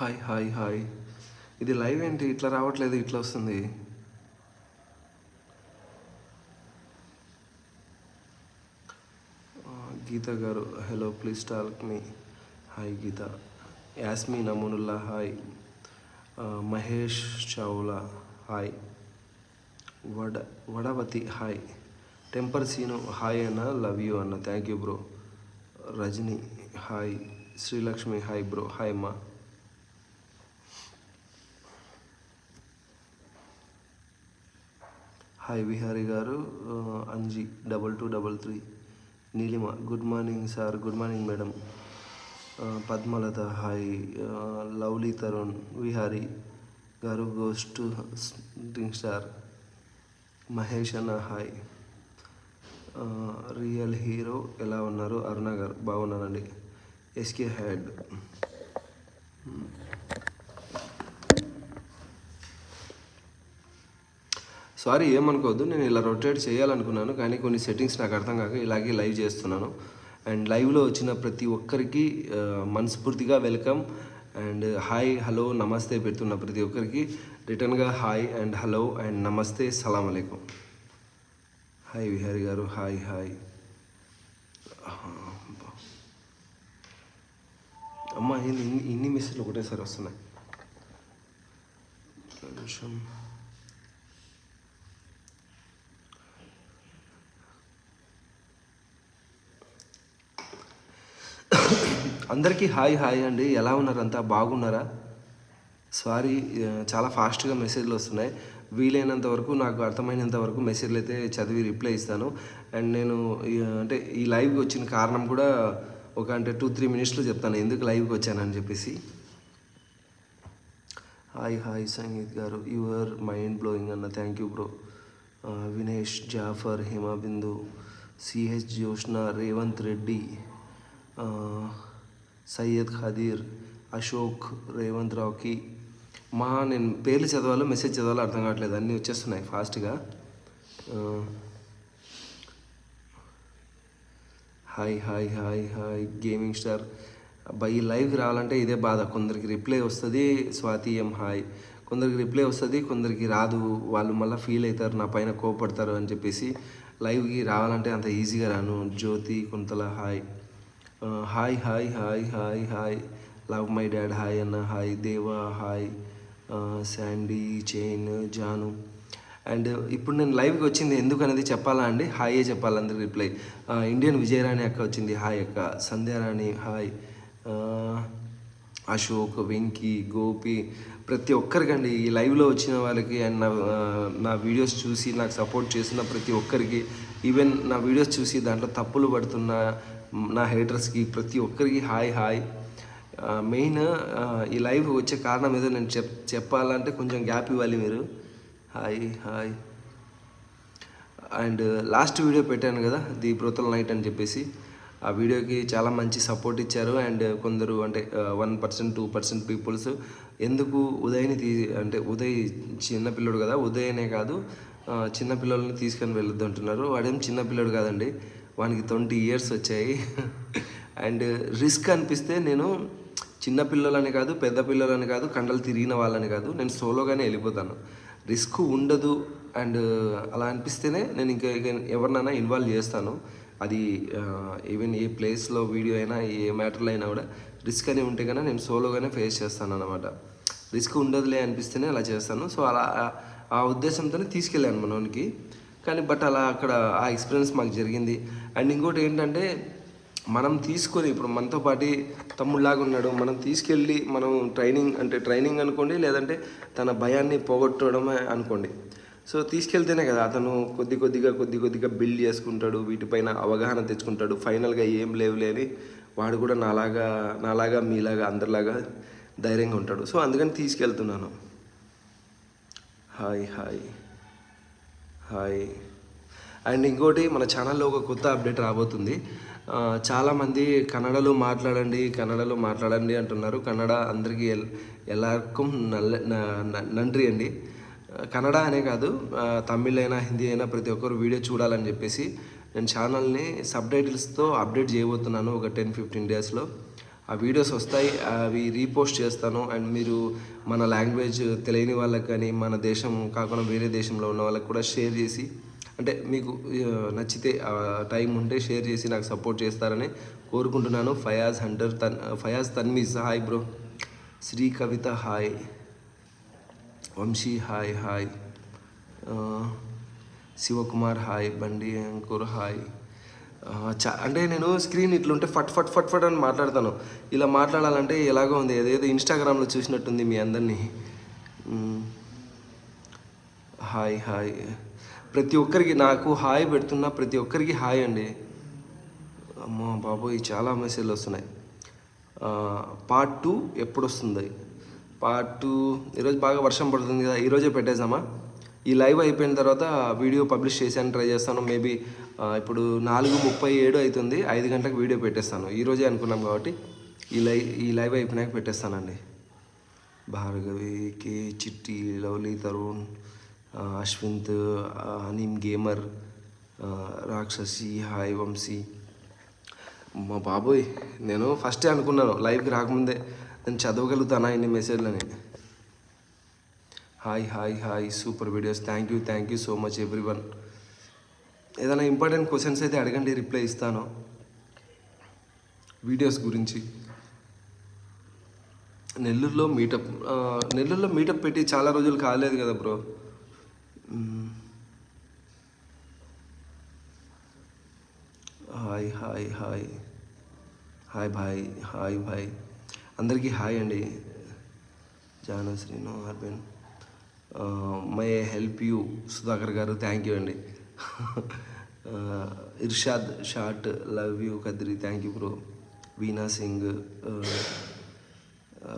Hi hi hi. ఇది live ఏంటి? ఇట్లా రావట్లేదు ఇట్లా వస్తుంది. గీత గారు hello please talk me hi Geetha. యాస్మి నమూనుల్లా హాయ్ మహేష్ చావులా హాయ్ వడ వడవతి హాయ్ టెంపర్ సీను హాయ్ అన్న లవ్ యూ అన్న. Thank you bro Rajini hi Srilakshmi hi bro hi మా హాయ్ విహారీ గారు Anji double two double three Neelima good morning sir good morning madam. Padmalatha hi lovely Tarun Vihari గారు ghost drink star Mahesh అన్న hi. Real hero ఎలా ఉన్నారు? అరుణ గారు బాగున్నానండి SK had sorry ఏమనుకోవద్దు నేను ఇలా రొటేట్ చేయాలనుకున్నాను కానీ కొన్ని సెట్టింగ్స్ నాకు అర్థం కాక ఇలాగే లైవ్ చేస్తున్నాను. అండ్ లైవ్లో వచ్చిన ప్రతి ఒక్కరికి మనస్ఫూర్తిగా వెల్కమ్. అండ్ హాయ్ హలో నమస్తే పెడుతున్న ప్రతి ఒక్కరికి. రిటర్న్గా హాయ్ అండ్ హలో అండ్ నమస్తే సలాం అలైకుం. హాయ్ విహారీ గారు హాయ్ హాయ్. అమ్మ ఇన్ని ఇన్ని మెసేజ్లు ఒకటేసారి వస్తున్నాయి. నిమిషం. అందరికీ హాయ్ హాయ్ అండి. ఎలా ఉన్నారంతా బాగున్నారా? సారీ చాలా ఫాస్ట్గా మెసేజ్లు వస్తున్నాయి. వీలైనంత వరకు నాకు అర్థమైనంత వరకు మెసేజ్లు అయితే చదివి రిప్లై ఇస్తాను. అండ్ నేను అంటే ఈ లైవ్కి వచ్చిన కారణం కూడా ఒక అంటే టూ త్రీ మినిట్స్లో చెప్తాను. ఎందుకు లైవ్కి వచ్చానని చెప్పేసి. హాయ్ హాయ్ సంగీత్ గారు. యువర్ మైండ్ బ్లోయింగ్ అన్న. Thank you bro Vinesh Jafar Himabindu CH Joshna Revanth Reddy Syed Khadeer Ashok Revanth రావుకి మా నేను పేర్లు చదవాలో మెసేజ్ చదవాలో అర్థం కావట్లేదు. అన్నీ వచ్చేస్తున్నాయి ఫాస్ట్గా hi hi hi hi gaming star అబ్బాయి ఈ లైవ్కి రావాలంటే ఇదే బాధ. కొందరికి రిప్లై వస్తుంది స్వాతి ఎం హాయ్ కొందరికి రిప్లై వస్తుంది కొందరికి రాదు. వాళ్ళు మళ్ళీ ఫీల్ అవుతారు నా పైన కోపడతారు అని చెప్పేసి లైవ్కి రావాలంటే అంత ఈజీగా రాను. Jyothi Kuntala hi hi hi hi hi hi. Love my dad hi అన్న hi. Deva hi. Sandy chain Janu. And ఇప్పుడు నేను లైవ్కి వచ్చింది ఎందుకు అనేది చెప్పాలా అండి? హాయే చెప్పాలి అందరికి రిప్లై. ఇండియన్ విజయరాణి అక్క వచ్చింది. హాయ్ అక్క. సంధ్యారాణి హాయ్. అశోక్ వెంకీ గోపి. ప్రతి ఒక్కరికండి ఈ లైవ్లో వచ్చిన వాళ్ళకి అండ్ నా నా వీడియోస్ చూసి నాకు సపోర్ట్ చేసిన ప్రతి ఒక్కరికి. ఈవెన్ నా వీడియోస్ చూసి దాంట్లో తప్పులు పడుతున్న నా హేటర్స్కి ప్రతి ఒక్కరికి హాయ్ హాయ్. మెయిన్ ఈ లైవ్ వచ్చే కారణం ఏదో నేను చెప్ చెప్పాలంటే కొంచెం గ్యాప్ ఇవ్వాలి మీరు. Hi hi. And last video పెట్టాను కదా ది బ్రోతల్ నైట్ అని చెప్పేసి. ఆ వీడియోకి చాలా మంచి సపోర్ట్ ఇచ్చారు. అండ్ కొందరు అంటే one percent two percent peoples ఎందుకు ఉదయ్ని తీ అంటే ఉదయ్ చిన్నపిల్లడు కదా ఉదయ్ అనే కాదు చిన్నపిల్లల్ని చిన్న పిల్లల్ని తీసుకొని వెళ్ళొద్దు అంటున్నారు వాడేం చిన్నపిల్లడు కాదండి. వానికి ట్వంటీ ఇయర్స్ వచ్చాయి. అండ్ రిస్క్ అనిపిస్తే నేను చిన్న పిల్లలని కాదు పెద్ద పిల్లలని కాదు కండలు తిరిగిన వాళ్ళని కాదు నేను సోలోగానే వెళ్ళిపోతాను. రిస్క్ ఉండదు. అండ్ అలా అనిపిస్తేనే నేను ఇంకా ఎవరినైనా ఇన్వాల్వ్ చేస్తాను. అది ఈవెన్ ఏ ప్లేస్లో వీడియో అయినా ఏ మ్యాటర్లో అయినా కూడా రిస్క్ అని ఉంటే కన్నా నేను సోలోగానే ఫేస్ చేస్తాను అనమాట రిస్క్ ఉండదులే అనిపిస్తేనే అలా చేస్తాను. సో అలా ఆ- ఆ ఉద్దేశంతోనే తీసుకెళ్ళాను మనోనికి. కానీ బట్ అలా అక్కడ ఆ ఎక్స్పీరియన్స్ మాకు జరిగింది. అండ్ ఇంకోటి ఏంటంటే మనం తీసుకొని ఇప్పుడు మనతో పాటు తమ్ముళ్ళలాగా ఉన్నాడు మనం తీసుకెళ్ళి మనం ట్రైనింగ్ అంటే ట్రైనింగ్ అనుకోండి లేదంటే తన భయాన్ని పోగొట్టడమే అనుకోండి. సో తీసుకెళ్తేనే కదా అతను కొద్ది కొద్దిగా కొద్ది కొద్దిగా బిల్డ్ చేసుకుంటాడు వీటిపైన అవగాహన తెచ్చుకుంటాడు. ఫైనల్గా ఏం లేవులే అని వాడు కూడా నాలాగా నాలాగా మీలాగా అందరిలాగా ధైర్యంగా ఉంటాడు. సో అందుకని తీసుకెళ్తున్నాను. Hi hi. హాయ్. అండ్ ఇంకోటి మన ఛానల్లో ఒక కొత్త అప్డేట్ రాబోతుంది. చాలామంది కన్నడలో మాట్లాడండి కన్నడలో మాట్లాడండి అంటున్నారు. కన్నడ అందరికీ ఎల్ ఎల్లరికం నల్ల నండ్రి అండి. కన్నడ అనే కాదు తమిళ్ అయినా హిందీ అయినా ప్రతి ఒక్కరు వీడియో చూడాలని చెప్పేసి నేను ఛానల్ని సబ్ టైటిల్స్తో అప్డేట్ చేయబోతున్నాను ఒక టెన్ ఫిఫ్టీన్ డేస్లో. ఆ వీడియోస్ వస్తాయి అవి రీపోస్ట్ చేస్తాను. అండ్ మీరు మన లాంగ్వేజ్ తెలియని వాళ్ళకి కానీ మన దేశం కాకుండా వేరే దేశంలో ఉన్న వాళ్ళకి కూడా షేర్ చేసి అంటే మీకు నచ్చితే ఆ టైం ఉంటే షేర్ చేసి నాకు సపోర్ట్ చేస్తారని కోరుకుంటున్నాను. ఫయాజ్ హంటర్ తన్ Fayaz Tanmeez hi bro. Shri Kavitha hi. Vamshi hi hi. Shivakumar hi. Bandi Ankur hi. చా అంటే నేను స్క్రీన్ ఇట్లుంటే ఫట్ ఫట్ ఫట్ ఫట్ అని మాట్లాడతాను. ఇలా మాట్లాడాలంటే ఎలాగో ఉంది. ఏదేదో ఇన్స్టాగ్రామ్లో చూసినట్టుంది మీ అందరినీ. Hi hi. ప్రతి ఒక్కరికి నాకు హాయ్ పెడుతున్న ప్రతి ఒక్కరికి హాయ్ అండి. అమ్మో బాబోయ్ చాలా మెసేజ్లు వస్తున్నాయి. పార్ట్ టూ ఎప్పుడు వస్తుంది పార్ట్ టూ ఈరోజు బాగా వర్షం పడుతుంది కదా ఈరోజే పెట్టేసామా ఈ లైవ్ అయిపోయిన తర్వాత వీడియో పబ్లిష్ చేసాను ట్రై చేస్తాను. మేబీ ఇప్పుడు నాలుగు ముప్పై ఏడు అవుతుంది ఐదు గంటలకు వీడియో పెట్టేస్తాను. ఈరోజే అనుకున్నాం కాబట్టి ఈ లైవ్ ఈ లైవ్ అయిపోయినాక పెట్టేస్తానండి. భార్గవి కే చిట్టి లవ్లీ తరుణ్ అశ్వింత్ ఆ, అనీమ్ గేమర్ రాక్షసి హాయ్ వంశీ మా బాబోయ్ నేను ఫస్టే అనుకున్నాను లైవ్కి రాకముందే నేను చదవగలుగుతానా ఇన్ని మెసేజ్లని hi hi hi super videos thank you thank you so much everyone ఏదైనా ఇంపార్టెంట్ క్వశ్చన్స్ అయితే అడగండి రిప్లై ఇస్తాను. వీడియోస్ గురించి. నెల్లూరులో మీటప్ నెల్లూరులో మీటప్ పెట్టి చాలా రోజులు కాలేదు కదా bro hi hi hi. Hi భాయ్ హాయ్ భాయ్. అందరికీ హాయ్ అండి. జాను శ్రీను అర్బెన్. మై హెల్ప్ యూ సుధాకర్ గారు థ్యాంక్ యూ అండి. Irshad short love you Kadri thank you bro. Veena Singh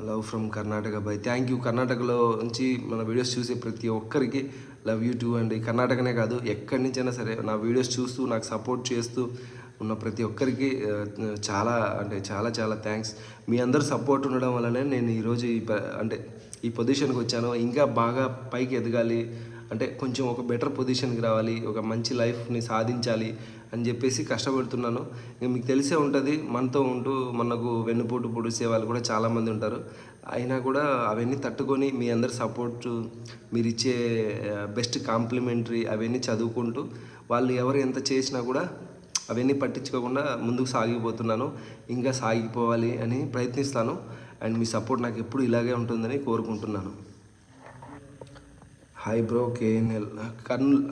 love from Karnataka bye thank you. కర్ణాటకలో నుంచి మన వీడియోస్ చూసే ప్రతి ఒక్కరికి లవ్ యూ టూ అండి కర్ణాటకనే కాదు ఎక్కడి నుంచైనా సరే నా వీడియోస్ చూస్తూ నాకు సపోర్ట్ చేస్తూ ఉన్న ప్రతి ఒక్కరికి చాలా అంటే చాలా చాలా థ్యాంక్స్ మీ అందరు సపోర్ట్ ఉండడం వల్లనే నేను ఈరోజు ఈ ప- అంటే ఈ పొజిషన్కి వచ్చాను. ఇంకా బాగా పైకి ఎదగాలి అంటే కొంచెం ఒక బెటర్ పొజిషన్కి రావాలి ఒక మంచి లైఫ్ని సాధించాలి అని చెప్పేసి కష్టపడుతున్నాను. మీకు తెలిసే ఉంటుంది మనతో ఉంటూ మనకు వెన్నుపోటు పొడిసే వాళ్ళు కూడా చాలామంది ఉంటారు. అయినా కూడా అవన్నీ తట్టుకొని మీ అందరి సపోర్ట్ మీరు ఇచ్చే బెస్ట్ కాంప్లిమెంటరీ అవన్నీ చదువుకుంటూ వాళ్ళు ఎవరు ఎంత చేసినా కూడా అవన్నీ పట్టించుకోకుండా ముందుకు సాగిపోతున్నాను. ఇంకా సాగిపోవాలి అని ప్రయత్నిస్తాను. అండ్ మీ సపోర్ట్ నాకు ఎప్పుడు ఇలాగే ఉంటుందని కోరుకుంటున్నాను. Hi bro KNL Kurnool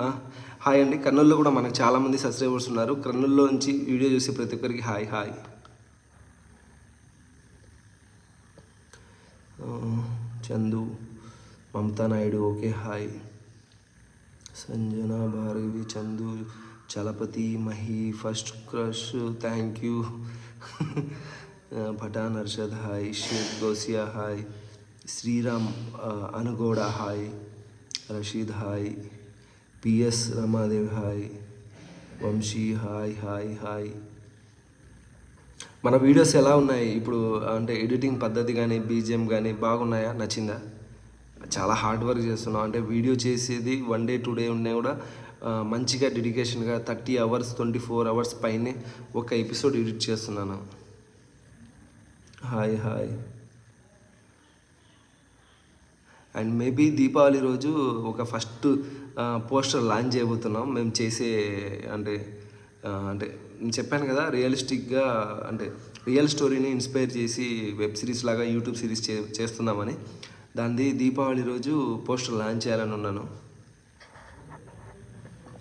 hi అండి. కర్నూలులో కూడా మనకు చాలామంది సబ్స్క్రైబర్స్ ఉన్నారు. కర్నూలులో నుంచి వీడియో చూసి ప్రతి ఒక్కరికి హాయ్ హాయ్ ఆ, Chandu Mamata Naidu okay hi Sanjana Bhargavi Chandu Chalapathi Mahi first crush thank you Pathan Harshad hi Shaik Gousia hi Sriram ఆ, అనుగోడ hi Rasheed hi PS Ramadevi hi Vamshi hi hi hi మన videos ఎలా ఉన్నాయి? ఇప్పుడు అంటే editing పద్ధతి కానీ BGM కానీ బాగున్నాయా? నచ్చిందా? చాలా హార్డ్ వర్క్ చేస్తున్నాం అంటే వీడియో చేసేది వన్ డే టూ డే ఉన్నా కూడా మంచిగా డెడికేషన్గా thirty hours twenty four hours పైనే ఒక ఎపిసోడ్ ఎడిట్ చేస్తున్నాను. Hi hi. And maybe Deepavali రోజు ఒక ఫస్ట్ పోస్టర్ లాంచ్ చేయబోతున్నాం. మేము చేసే అంటే అంటే నేను చెప్పాను కదా రియలిస్టిక్గా అంటే రియల్ స్టోరీని ఇన్స్పైర్ చేసి వెబ్ సిరీస్ లాగా యూట్యూబ్ సిరీస్ చే చేస్తున్నామని. దానిది దీపావళి రోజు పోస్టర్ లాంచ్ చేయాలని ఉన్నాను.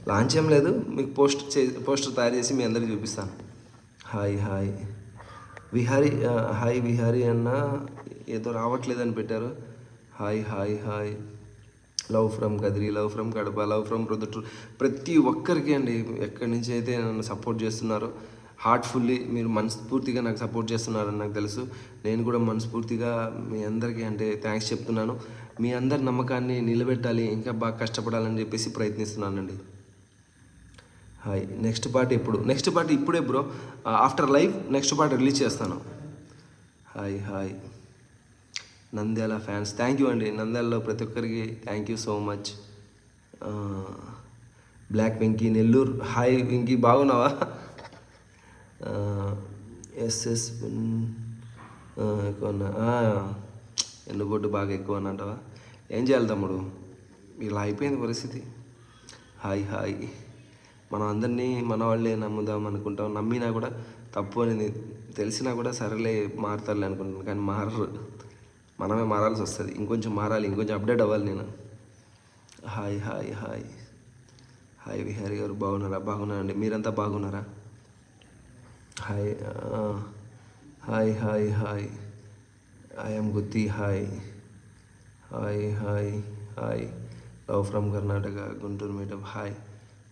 లాంచ్ ఏం లేదు మీకు పోస్ట్ చే పోస్టర్ తయారు చేసి మీ అందరికి చూపిస్తాను. Hi hi. Vihari hi Vihari అన్న ఏదో రావట్లేదని పెట్టారు. Hi hi hi. Love from Kadiri love from Kadapa love from Proddatur ప్రతి ఒక్కరికి అండి ఎక్కడి నుంచి అయితే నన్ను సపోర్ట్ చేస్తున్నారో హార్ట్ఫుల్లీ మీరు మనస్ఫూర్తిగా నాకు సపోర్ట్ చేస్తున్నారని నాకు తెలుసు. నేను కూడా మనస్ఫూర్తిగా మీ అందరికీ అంటే థ్యాంక్స్ చెప్తున్నాను. మీ అందరి నమ్మకాన్ని నిలబెట్టాలి ఇంకా బాగా కష్టపడాలని చెప్పేసి ప్రయత్నిస్తున్నానండి. హాయ్. నెక్స్ట్ పార్ట్ ఎప్పుడు? నెక్స్ట్ పార్ట్ ఇప్పుడే bro. After live next part release చేస్తాను. Hi hi. Nandyal fans. Thank you అండి. నంద్యాలలో ప్రతి ఒక్కరికి thank you so much black Venky Nellore. Hi Venky బాగున్నావా? ఎస్ఎస్ ఎక్కువ అన్నా బాగా ఎక్కువ అన్నట్టవా ఏం చేయాలి తమ్ముడు? ఇలా అయిపోయింది పరిస్థితి. హాయ్ హాయ్ మనం అందరినీ మన వాళ్ళే నమ్ముదాం అనుకుంటాం. నమ్మినా కూడా తప్పు అనేది తెలిసినా కూడా సరేలే మారుతారులే అనుకుంటాను కానీ మారరు. మనమే మారాల్సి వస్తుంది. ఇంకొంచెం మారాలి ఇంకొంచెం అప్డేట్ అవ్వాలి నేను. Hi hi hi hi Vihari గారు బాగున్నారా? బాగున్నారండి. మీరంతా బాగున్నారా? హాయ్ ఆ, hi hi hi I'm Gutti hi hi hi hi love from Karnataka Guntur meetup hi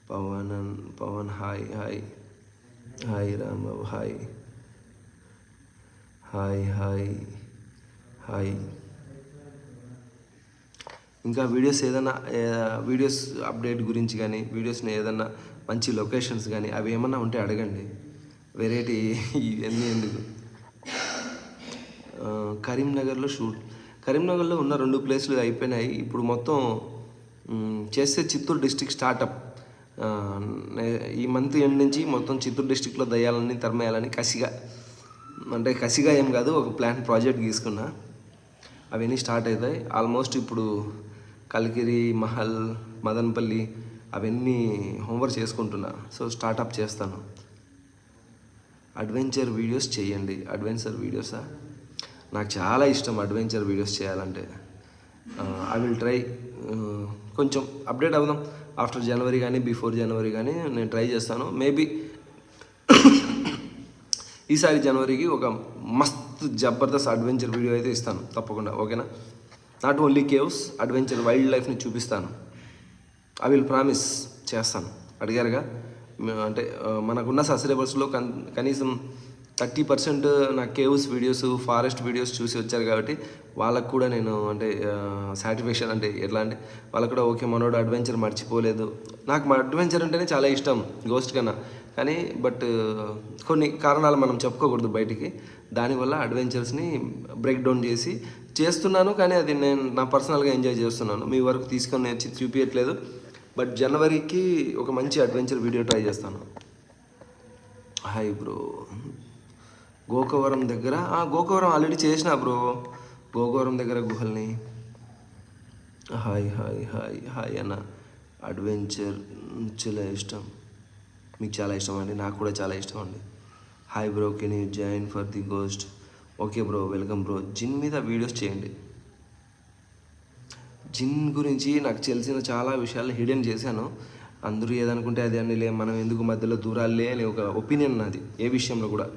Pavan an- Pavan hi hi hi Rambabu hi hi hi hi. ఇంకా videos ఏదైనా videos update గురించి కానీ వీడియోస్ని ఏదైనా మంచి లొకేషన్స్ కానీ అవి ఏమన్నా ఉంటే అడగండి. వెరైటీ ఇవన్నీ ఎందుకు? కరీంనగర్లో షూట్. కరీంనగర్లో ఉన్న రెండు ప్లేస్లు అయిపోయినాయి. ఇప్పుడు మొత్తం చేస్తే చిత్తూరు డిస్టిక్ స్టార్టప్. ఈ మంత్ ఎండ్ నుంచి మొత్తం చిత్తూరు డిస్టిక్లో దయ్యాలని తరమేయాలని కసిగా అంటే కసిగా ఏం కాదు ఒక ప్లాన్ ప్రాజెక్ట్ గీసుకున్నా. అవన్నీ స్టార్ట్ అవుతాయి. ఆల్మోస్ట్ ఇప్పుడు కలికిరి మహల్ మదన్పల్లి అవన్నీ హోంవర్క్ చేసుకుంటున్నా. సో స్టార్టప్ చేస్తాను. అడ్వెంచర్ వీడియోస్ చేయండి. అడ్వెంచర్ వీడియోసా? నాకు చాలా ఇష్టం అడ్వెంచర్ వీడియోస్ చేయాలంటే. ఐ విల్ ట్రై కొంచెం అప్డేట్ అవుదాం. ఆఫ్టర్ జనవరి కానీ బిఫోర్ జనవరి కానీ నేను ట్రై చేస్తాను. మేబీ ఈసారి జనవరికి ఒక మస్త్ జబర్దస్త్ అడ్వెంచర్ వీడియో అయితే ఇస్తాను తప్పకుండా ఓకేనా? Not only caves adventure wild లైఫ్ని చూపిస్తాను. ఐ విల్ ప్రామిస్ చేస్తాను. అడిగారుగా? అంటే మనకున్న సబ్స్క్రైబర్స్లో కన్ కనీసం థర్టీ పర్సెంట్ నా కేవ్స్ వీడియోస్ ఫారెస్ట్ వీడియోస్ చూసి వచ్చారు కాబట్టి వాళ్ళకు కూడా నేను అంటే సాటిస్ఫాక్షన్ అంటే ఎట్లా అంటే వాళ్ళకు కూడా ఓకే మనోడు అడ్వెంచర్ మర్చిపోలేదు. నాకు మా అడ్వెంచర్ అంటేనే చాలా ఇష్టం గోస్ట్ కన్నా. కానీ బట్ కొన్ని కారణాలు మనం చెప్పుకోకూడదు బయటికి. దానివల్ల అడ్వెంచర్స్ని బ్రేక్ డౌన్ చేసి చేస్తున్నాను కానీ అది నేను నా పర్సనల్గా ఎంజాయ్ చేస్తున్నాను. మీ వరకు తీసుకొని వచ్చి చూపించట్లేదు బట్ జనవరికి ఒక మంచి అడ్వెంచర్ వీడియో ట్రై చేస్తాను. Hi bro. గోకవరం దగ్గర ఆ, గోకవరం ఆల్రెడీ చేసిన బ్రో. గోకవరం దగ్గర గుహల్ని. హాయ్ హాయ్ హాయ్ హాయ్ అన్న. అడ్వెంచర్ చాలా ఇష్టం. మీకు చాలా ఇష్టం అండి నాకు కూడా చాలా ఇష్టం అండి hi bro can you join for the ghost okay bro welcome bro జిన్ మీద వీడియోస్ చేయండి. జిన్ గురించి నాకు తెలిసిన చాలా విషయాలు హిడెన్ చేశాను. అందరూ ఏదనుకుంటే అది అని లే మనం ఎందుకు మధ్యలో దూరాలే అని ఒక ఒపీనియన్ నాది ఏ విషయంలో కూడా.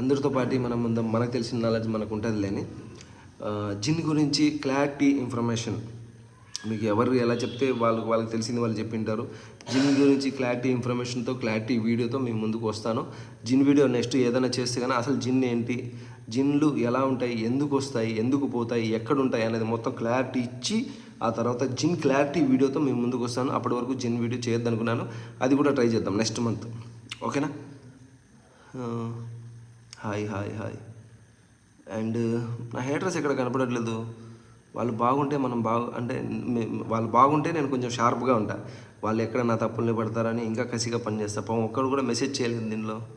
అందరితో పాటు మనం ముందు మనకు తెలిసిన నాలెడ్జ్ మనకు ఉంటుంది లేని జిన్ గురించి క్లారిటీ ఇన్ఫర్మేషన్ మీకు ఎవరు ఎలా చెప్తే వాళ్ళకి వాళ్ళకి తెలిసింది వాళ్ళు చెప్పింటారు. జిన్ గురించి క్లారిటీ ఇన్ఫర్మేషన్తో క్లారిటీ వీడియోతో మేము ముందుకు వస్తాను. జిన్ వీడియో నెక్స్ట్ ఏదైనా చేస్తే కానీ అసలు జిన్ ఏంటి? జిన్లు ఎలా ఉంటాయి? ఎందుకు వస్తాయి? ఎందుకు పోతాయి? ఎక్కడ ఉంటాయి అనేది మొత్తం క్లారిటీ ఇచ్చి ఆ తర్వాత జిన్ క్లారిటీ వీడియోతో మేము ముందుకు వస్తాను. అప్పటి వరకు జిన్ వీడియో చేయొద్దనుకున్నాను. అది కూడా ట్రై చేద్దాం నెక్స్ట్ మంత్. ఓకేనా? Hi hi hi. అండ్ నా హేటర్స్ ఎక్కడ కనపడట్లేదు? వాళ్ళు బాగుంటే మనం బాగు అంటే వాళ్ళు బాగుంటే నేను కొంచెం షార్ప్గా ఉంటా. వాళ్ళు ఎక్కడ నా తప్పుల్ని పడతారని ఇంకా కసిగా పనిచేస్తా. పాపం ఒక్కడు కూడా మెసేజ్ చేయలేదు దీనిలో.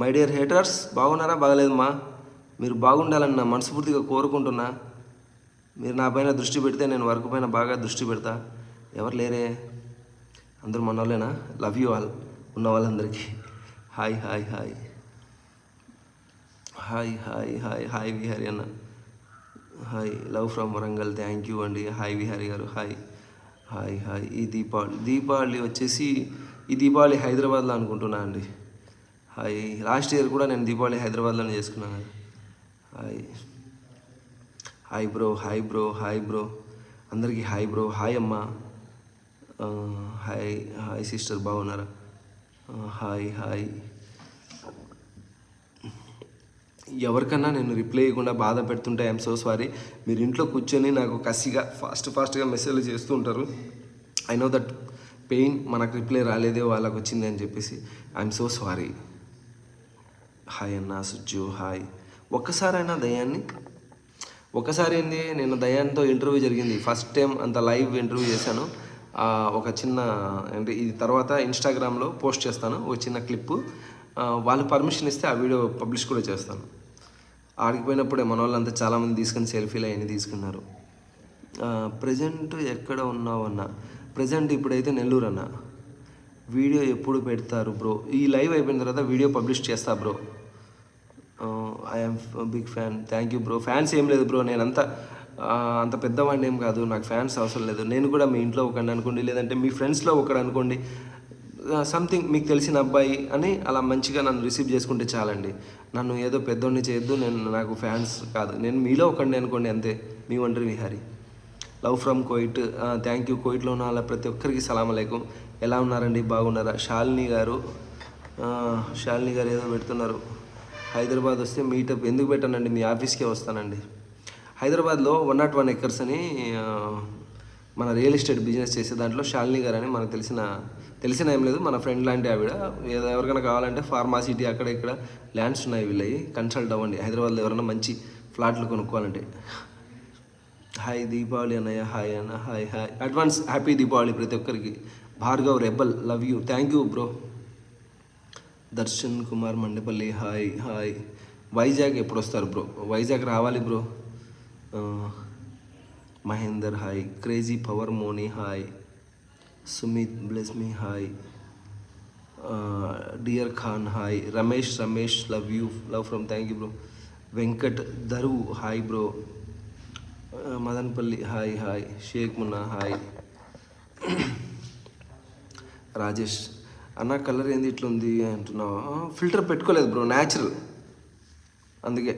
మై డియర్ హేటర్స్ బాగున్నారా? బాగలేదమ్మా. మీరు బాగుండాలని నా మనస్ఫూర్తిగా కోరుకుంటున్నా. మీరు నా పైన దృష్టి పెడితే నేను వర్క్ పైన బాగా దృష్టి పెడతా. ఎవరు లేరే? అందరూ మన వాళ్ళేనా లవ్ యూ ఆల్. ఉన్న వాళ్ళందరికీ. Hi hi hi. Hi hi hi hi Vihari అన్న. Hi love from Warangal thank you అండి. హాయ్ విహారీ గారు హాయ్. Hi hi. ఈ దీపావళి దీపావళి వచ్చేసి ఈ దీపావళి హైదరాబాద్లో అనుకుంటున్నా అండి. హాయ్. లాస్ట్ ఇయర్ కూడా నేను దీపావళి హైదరాబాద్లోనే చేసుకున్నాను. Hi. Hi bro hi bro hi bro. అందరికీ హాయ్ బ్రో హాయ్ అమ్మ. హాయ్ హాయ్ సిస్టర్ బాగున్నారా? Hi hi. ఎవరికన్నా నేను రిప్లై ఇవ్వకుండా బాధ పెడుతుంటే ఐఎమ్ సో సారీ మీరు ఇంట్లో కూర్చొని నాకు కసిగా ఫాస్ట్ ఫాస్ట్గా మెసేజ్లు చేస్తూ ఉంటారు. ఐ నో దట్ పెయిన్ మనకు రిప్లై రాలేదే వాళ్ళకి వచ్చింది అని చెప్పేసి ఐఎమ్ సో సారీ హాయ్ అన్న సుజ్జు హాయ్ ఒక్కసారైనా దయాన్ని? ఒకసారి ఏంది నేను దయాన్తో ఇంటర్వ్యూ జరిగింది. ఫస్ట్ టైం అంత లైవ్ ఇంటర్వ్యూ చేశాను. ఒక చిన్న అంటే ఇది తర్వాత ఇన్స్టాగ్రామ్లో పోస్ట్ చేస్తాను ఒక చిన్న క్లిప్పు వాళ్ళు పర్మిషన్ ఇస్తే ఆ వీడియో పబ్లిష్ కూడా చేస్తాను. ఆడికి పోయినప్పుడే మన వాళ్ళంతా చాలామంది తీసుకుని సెల్ఫీలు అవన్నీ తీసుకున్నారు. ప్రజెంట్ ఎక్కడ ఉన్నావు అన్న? ప్రజెంట్ ఇప్పుడైతే నెల్లూరు అన్న. వీడియో ఎప్పుడు పెడతారు బ్రో ఈ లైవ్ అయిపోయిన తర్వాత వీడియో పబ్లిష్ చేస్తా bro I'm big fan thank you bro fans ఏం లేదు బ్రో నేనంతా అంత పెద్దవాడిని ఏం కాదు. నాకు ఫ్యాన్స్ అవసరం లేదు. నేను కూడా మీ ఇంట్లో ఒకడు అనుకోండి లేదంటే మీ ఫ్రెండ్స్లో ఒకడు అనుకోండి సంథింగ్ మీకు తెలిసిన అబ్బాయి అని అలా మంచిగా నన్ను రిసీవ్ చేసుకుంటే చాలండి. నన్ను ఏదో పెద్దోడిని చేయొద్దు నేను నాకు ఫ్యాన్స్ కాదు. నేను మీలో ఒకడిని అనుకోండి అంతే. మీ ఒంటరి Vihari. Love from Kuwait thank you కోయిట్లో ఉన్న వాళ్ళ ప్రతి ఒక్కరికి సలాం ఎలా ఉన్నారండి? బాగున్నారా? శాలిని గారు. ఆ, శాలిని గారు ఏదో పెడుతున్నారు. హైదరాబాద్ వస్తే మీటప్ ఎందుకు పెట్టానండి? మీ ఆఫీస్కే వస్తానండి. హైదరాబాద్లో వన్ నాట్ వన్ ఎకర్స్ అని మన రియల్ ఎస్టేట్ బిజినెస్ చేసే దాంట్లో శాలిని గారు అని మనకు తెలిసిన తెలిసిన ఏం లేదు. మన ఫ్రెండ్ లాంటి ఆవిడ. ఏదో ఎవరికైనా కావాలంటే ఫార్మాసిటీ అక్కడ ఇక్కడ ల్యాండ్స్ ఉన్నాయి వీళ్ళవి. కన్సల్ట్ అవ్వండి. హైదరాబాద్లో ఎవరైనా మంచి ఫ్లాట్లు కొనుక్కోవాలంటే. హాయ్ దీపావళి అన్నయ్య. హాయ్ అన్న. Hi hi advance happy Deepavali ప్రతి ఒక్కరికి. Bhargav rebel love you thank you bro Darshan Kumar Mandapalli hi hi Vizag ఎప్పుడు వస్తారు బ్రో వైజాగ్ రావాలి bro Mahender hi crazy power Moni hi Sumith bless me hi dear Khan hi Ramesh Ramesh love you love from thank you bro Venkat Dharu hi bro Madanapalle hi hi Shaik Munna hi Rajesh అన్న colour ఏంది ఇట్లుంది అంటున్నావు? Filter పెట్టుకోలేదు bro natural అందుకే.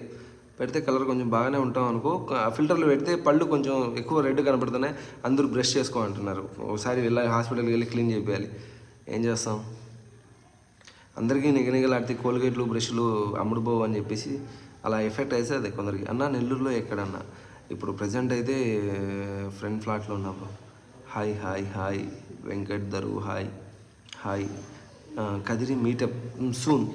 పెడితే colour కొంచెం బాగానే ఉంటాం అనుకో. ఫిల్టర్లు పెడితే పళ్ళు కొంచెం ఎక్కువ రెడ్ కనపడుతున్నాయి. అందరూ బ్రష్ చేసుకో అంటున్నారు ఒకసారి వెళ్ళాలి హాస్పిటల్కి వెళ్ళి క్లీన్ చేయాలి ఏం చేస్తాం? అందరికీ నిగనిగలాడితే కోల్గేట్లు బ్రష్లు అమ్ముడుపోవు అని చెప్పేసి అలా ఎఫెక్ట్ అయితే అదే కొందరికి. అన్న నెల్లూరులో ఎక్కడన్నా? ఇప్పుడు ప్రజెంట్ అయితే ఫ్రెండ్ ఫ్లాట్లో ఉన్నా. Bro hi hi hi Venkat Dharu hi hi Kadiri meetup soon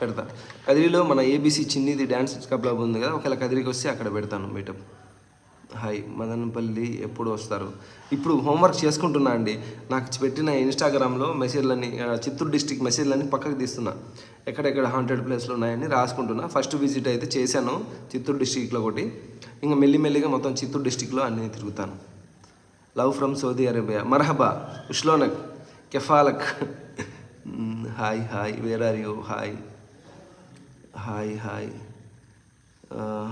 పెడతా. కదిరిలో మన ఏబీసీ చిన్నిది డ్యాన్స్ క్లబ్ ఉంది కదా ఒకవేళ కదిరికి వస్తే అక్కడ పెడతాను మీటప్ హాయ్ మదనపల్లి ఎప్పుడు వస్తారు? ఇప్పుడు హోంవర్క్ చేసుకుంటున్నా అండి. నాకు పెట్టిన ఇన్స్టాగ్రామ్లో మెసేజ్లన్నీ చిత్తూరు డిస్టిక్ మెసేజ్లన్నీ పక్కకు తీస్తున్నా. ఎక్కడెక్కడ హండ్రెడ్ ప్లేస్లు ఉన్నాయని రాసుకుంటున్నా. ఫస్ట్ విజిట్ అయితే చేశాను చిత్తూరు డిస్టిక్లో ఒకటి. ఇంకా మెల్లిమెల్లిగా మొత్తం చిత్తూరు డిస్టిక్లో అన్నీ తిరుగుతాను. లవ్ ఫ్రమ్ సౌదీ అరేబియా మరహబా ఉష్లోనక్ కెఫాలక్. Hi hi where are you hi hi hi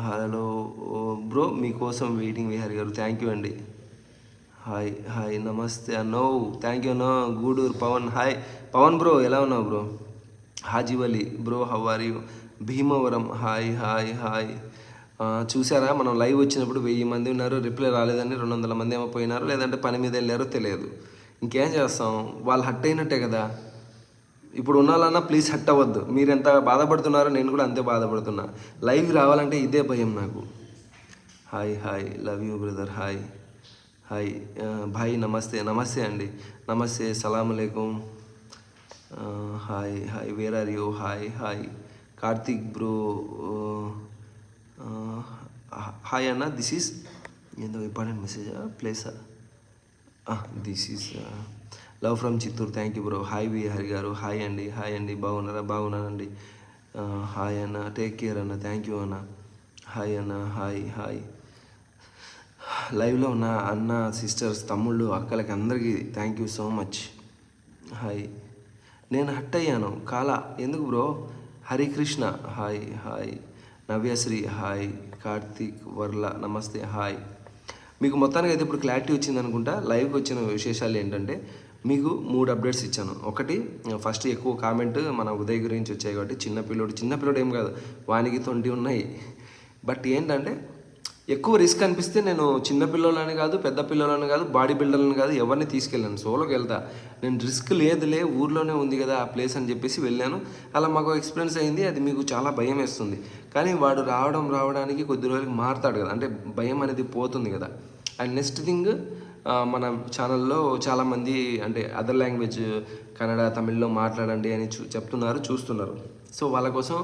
hello bro మీకోసం వెయిటింగ్ విహారీ గారు. థ్యాంక్ యూ అండి. హాయ్ హాయ్ నమస్తే అన్నో. థ్యాంక్ యూ అన్నో. గూడూరు పవన్. హాయ్ పవన్ బ్రో ఎలా ఉన్నావు బ్రో? హాజీవలి బ్రో హవారి భీమవరం. హాయ్ హాయ్ హాయ్ చూసారా? మనం లైవ్ వచ్చినప్పుడు వెయ్యి మంది ఉన్నారు. రిప్లై రాలేదని రెండు వందల మంది ఏమో పోయినారు. లేదంటే పని మీద వెళ్ళారో తెలియదు. ఇంకేం చేస్తాం? వాళ్ళు హట్ అయినట్టే కదా. ఇప్పుడు ఉన్నాలన్నా ప్లీజ్ హట్ అవ్వద్దు. మీరు ఎంత బాధపడుతున్నారో నేను కూడా అంతే బాధపడుతున్నా. లైవ్ రావాలంటే ఇదే భయం నాకు. Hi hi love you brother hi hi భాయ్ నమస్తే. నమస్తే అండి. నమస్తే సలాంకం hi hi where are you hi hi Karthik bro hi అన్న దిస్ ఈస్ ఏందో ఇంపార్టెంట్ మెసేజా ప్లేసా this is love from Chittoor thank you bro hi Vihari గారు హాయ్ అండి hi అండి బాగున్నారా బాగున్నానండి హాయ్ అన్న టేక్ కేర్ అన్న థ్యాంక్ యూ అన్న హాయ్ అన్న హాయ్ హాయ్ లైవ్లో ఉన్న అన్న సిస్టర్స్ తమ్ముళ్ళు అక్కలకి అందరికీ thank you so much hi నేను హట్ అయ్యాను. కాల ఎందుకు bro Harikrishna hi hi Navyasri hi Karthik Varla నమస్తే హాయ్ మీకు మొత్తానికి అయితే ఇప్పుడు క్లారిటీ వచ్చింది అనుకుంటా లైవ్కి వచ్చిన విశేషాలు ఏంటంటే మీకు మూడు అప్డేట్స్ ఇచ్చాను. ఒకటి ఫస్ట్ ఎక్కువ కామెంట్ మన ఉదయ్ గురించి వచ్చాయి కాబట్టి చిన్న పిల్లోడు చిన్న పిల్లోడు ఏం కాదు వానికి తొండి ఉన్నాయి. బట్ ఏంటంటే ఎక్కువ రిస్క్ అనిపిస్తే నేను చిన్న పిల్లలని కాదు పెద్ద పిల్లలని కాదు బాడీ బిల్డర్లను కాదు ఎవరిని తీసుకెళ్ళాను. సోలోకి వెళ్తా. నేను రిస్క్ లేదులే ఊర్లోనే ఉంది కదా ఆ ప్లేస్ అని చెప్పేసి వెళ్ళాను. అలా మాకు ఎక్స్పీరియన్స్ అయింది అది మీకు చాలా భయం వేస్తుంది. కానీ వాడు రావడం రావడానికి కొద్ది రోజులకి మారుతాడు కదా. అంటే భయం అనేది పోతుంది కదా. అండ్ నెక్స్ట్ థింగ్ మన ఛానల్లో చాలామంది అంటే అదర్ లాంగ్వేజ్ కన్నడ తమిళ్ళో మాట్లాడండి అని చూ చెప్తున్నారు చూస్తున్నారు. సో వాళ్ళ కోసం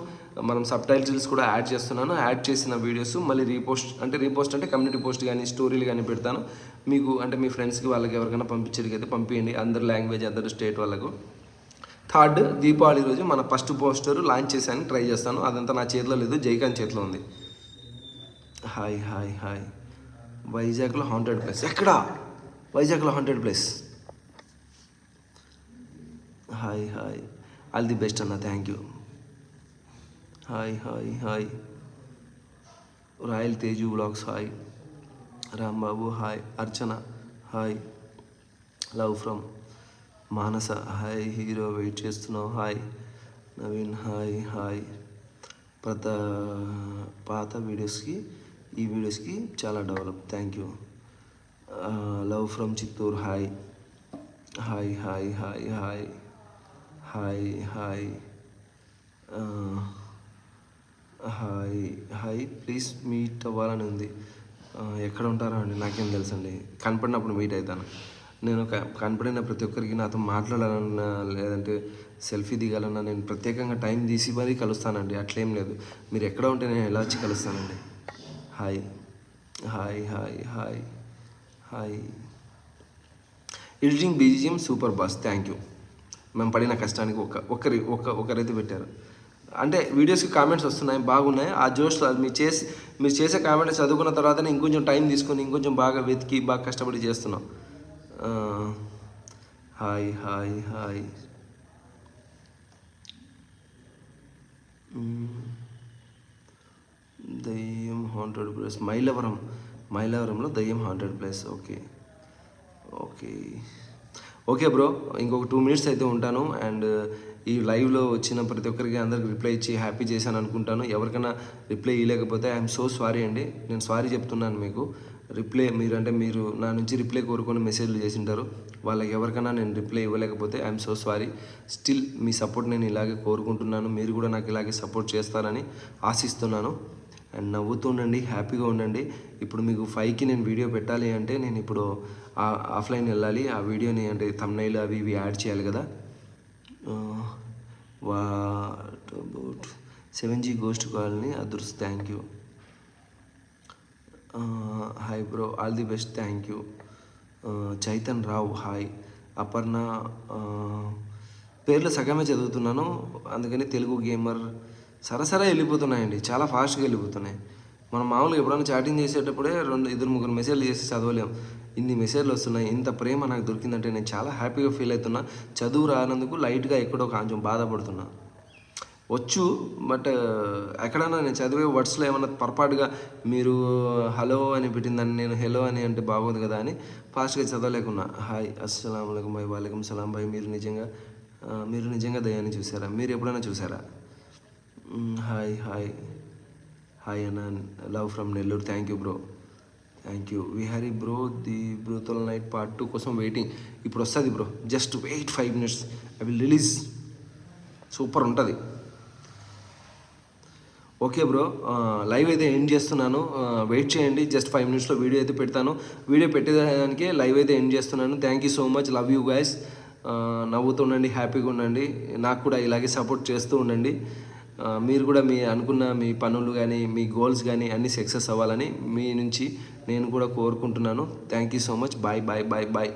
మనం సబ్ టైటిల్స్ కూడా యాడ్ చేస్తున్నాను. యాడ్ చేసిన వీడియోస్ మళ్ళీ రీపోస్ట్ అంటే రీపోస్ట్ అంటే కమ్యూనిటీ పోస్ట్ కానీ స్టోరీలు కానీ పెడతాను. మీకు అంటే మీ ఫ్రెండ్స్కి వాళ్ళకి ఎవరికైనా పంపించేది పంపించండి అందరు లాంగ్వేజ్ అందరు స్టేట్ వాళ్ళకు. థర్డ్ దీపావళి రోజు మన ఫస్ట్ పోస్టర్ లాంచ్ చేశాను ట్రై చేస్తాను. అదంతా నా చేతిలో లేదు జైకాన్ చేతిలో ఉంది. హాయ్ హాయ్ హాయ్ వైజాగ్లో హాండ్రెడ్ ప్లేస్ ఎక్కడ? వైజాగ్లో hundred place. Hi hi. All the best అన్న thank you. Hi hi hi. Royal Teju vlogs hi. Rambabu hi. Archana hi. Love from Manasa hi. Hero wait చేస్తున్నావు hi. Naveen hi hi. పాత పాత వీడియోస్కి ఈ వీడియోస్కి చాలా develop. Thank you. Love from Chittoor hi. Hi hi hi hi. Hi hi. Hi hi. Please meet అవ్వాలని ఉంది. ఎక్కడ ఉంటారో అండి నాకేం తెలుసండి. కనపడినప్పుడు మీట్ అవుతాను. నేను కనపడిన ప్రతి ఒక్కరికి నాతో మాట్లాడాలన్నా లేదంటే సెల్ఫీ దిగాలన్నా నేను ప్రత్యేకంగా టైం తీసి మరీ కలుస్తానండి. అట్లేం లేదు. మీరు ఎక్కడ ఉంటే నేను ఎలా వచ్చి కలుస్తానండి. Hi. Hi hi hi. Hi editing BGM super boss thank you మేము పడిన కష్టానికి ఒక ఒకరి ఒక ఒకరైతే పెట్టారు. అంటే వీడియోస్కి కామెంట్స్ వస్తున్నాయి బాగున్నాయి. ఆ జోష్లో అది మీరు చేసి మీరు చేసే కామెంట్స్ చదువుకున్న తర్వాత ఇంకొంచెం టైం తీసుకొని ఇంకొంచెం బాగా వెతికి బాగా కష్టపడి చేస్తున్నాం. హాయ్ హాయ్ హాయ్ దయ్యం హండ్రెడ్ ప్లస్ మైలవరం. మైలవరంలో దయ్యం hundred place okay. Okay. Okay bro ఇంకొక టూ మినిట్స్ అయితే ఉంటాను. అండ్ ఈ లైవ్లో వచ్చిన ప్రతి ఒక్కరికి అందరికి రిప్లై ఇచ్చి హ్యాపీ చేశాను అనుకుంటాను. ఎవరికైనా రిప్లై ఇవ్వలేకపోతే ఐఎమ్ సో సారీ అండి. నేను సారీ చెప్తున్నాను మీకు. రిప్లై మీరు అంటే మీరు నా నుంచి రిప్లై కోరుకొని మెసేజ్లు చేసింటారు. వాళ్ళకి ఎవరికైనా నేను రిప్లై ఇవ్వలేకపోతే ఐఎమ్ సో సారీ స్టిల్ మీ సపోర్ట్ నేను ఇలాగే కోరుకుంటున్నాను. మీరు కూడా నాకు ఇలాగే సపోర్ట్ చేస్తారని ఆశిస్తున్నాను. అండ్ నవ్వుతూ ఉండండి హ్యాపీగా ఉండండి. ఇప్పుడు మీకు ఫైవ్కి నేను వీడియో పెట్టాలి అంటే నేను ఇప్పుడు ఆఫ్లైన్ వెళ్ళాలి. ఆ వీడియోని అంటే తమ్నైల్ అవి ఇవి యాడ్ చేయాలి కదా. What about seven G ghost colony అదృష్ thank you hi bro all the best thank you Chaitan Rao hi Aparna పేర్లు సగమే చదువుతున్నాను. అందుకని తెలుగు గేమర్ సరసరా వెళ్ళిపోతున్నాయండి. చాలా ఫాస్ట్గా వెళ్ళిపోతున్నాయి. మనం మామూలుగా ఎప్పుడైనా చాటింగ్ చేసేటప్పుడే రెండు ఇద్దరు ముగ్గురు మెసేజ్లు చేసి చదవలేం. ఇన్ని మెసేజ్లు వస్తున్నాయి ఇంత ప్రేమ నాకు దొరికిందంటే నేను చాలా హ్యాపీగా ఫీల్ అవుతున్నా. చదువు రానందుకు లైట్గా ఎక్కడో కొంచెం బాధపడుతున్నా. వచ్చు బట్ ఎక్కడైనా నేను చదివే వర్డ్స్లో ఏమన్నా పొరపాటుగా మీరు హలో అని పెట్టిందని నేను హలో అని అంటే బాగోదు కదా అని ఫాస్ట్గా చదవలేకున్నా. హాయ్ అస్సలం అయికం వాలేకం సలాం బై మీరు నిజంగా మీరు నిజంగా దయాన్ని చూసారా? మీరు ఎప్పుడైనా చూసారా? హాయ్ హాయ్ హాయ్ అన్న love from Nellore thank you bro thank you Vihari bro the brutal night part two కోసం వెయిటింగ్ ఇప్పుడు వస్తుంది bro just wait five minutes I will release super ఉంటుంది. ఓకే బ్రో లైవ్ అయితే end చేస్తున్నాను. Uh, wait చేయండి. Just five మినిట్స్లో video అయితే పెడతాను. వీడియో పెట్టేదానికి లైవ్ అయితే ఎండ్ చేస్తున్నాను. Thank you so much love you guys నవ్వుతూ ఉండండి. హ్యాపీగా ఉండండి. నాకు కూడా ఇలాగే సపోర్ట్ చేస్తూ ఉండండి. మీరు కూడా మీ అనుకున్న మీ పనులు కానీ మీ గోల్స్ కానీ అన్నీ సక్సెస్ అవ్వాలని మీ నుంచి నేను కూడా కోరుకుంటున్నాను. Thank you so much bye bye bye bye